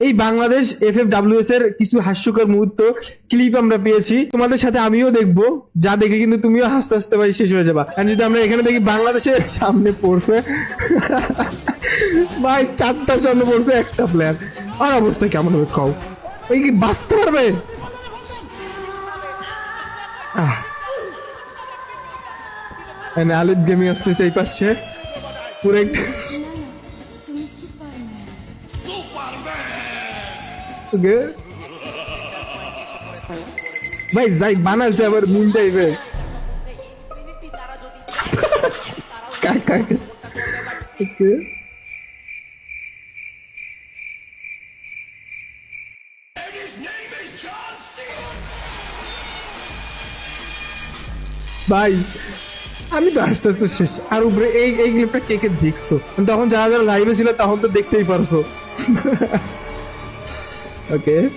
এই Bangladesh F F WS এর কিছু হাস্যকর মুহূর্ত ক্লিপ আমরা পেয়েছি। তোমাদের সাথে আমিও দেখব। যা দেখে কিন্তু তুমিও হাসতে হাসতে পারি শেষ হয়ে যাবা। আর যদি আমরা এখানে দেখি বাংলাদেশের সামনে পড়ছে, ভাই চারটার সামনে পড়ছে একটা প্লেয়ার আর অবস্থা কেমন হবে কও? ওই কি বাঁচতে পারবে? আলিফ গেমিং আসতেছে এই পাশে। পুরো একটা ভাই যাই বানাইছে আবার মিন টাইপে কাকা ভাই আমি তো আস্তে আস্তে শেষ। আর উপরে এই এই ক্লিপটা কে কে দেখছ? তখন যারা যারা লাইভে ছিল তখন তো দেখতেই পারছ। ওকে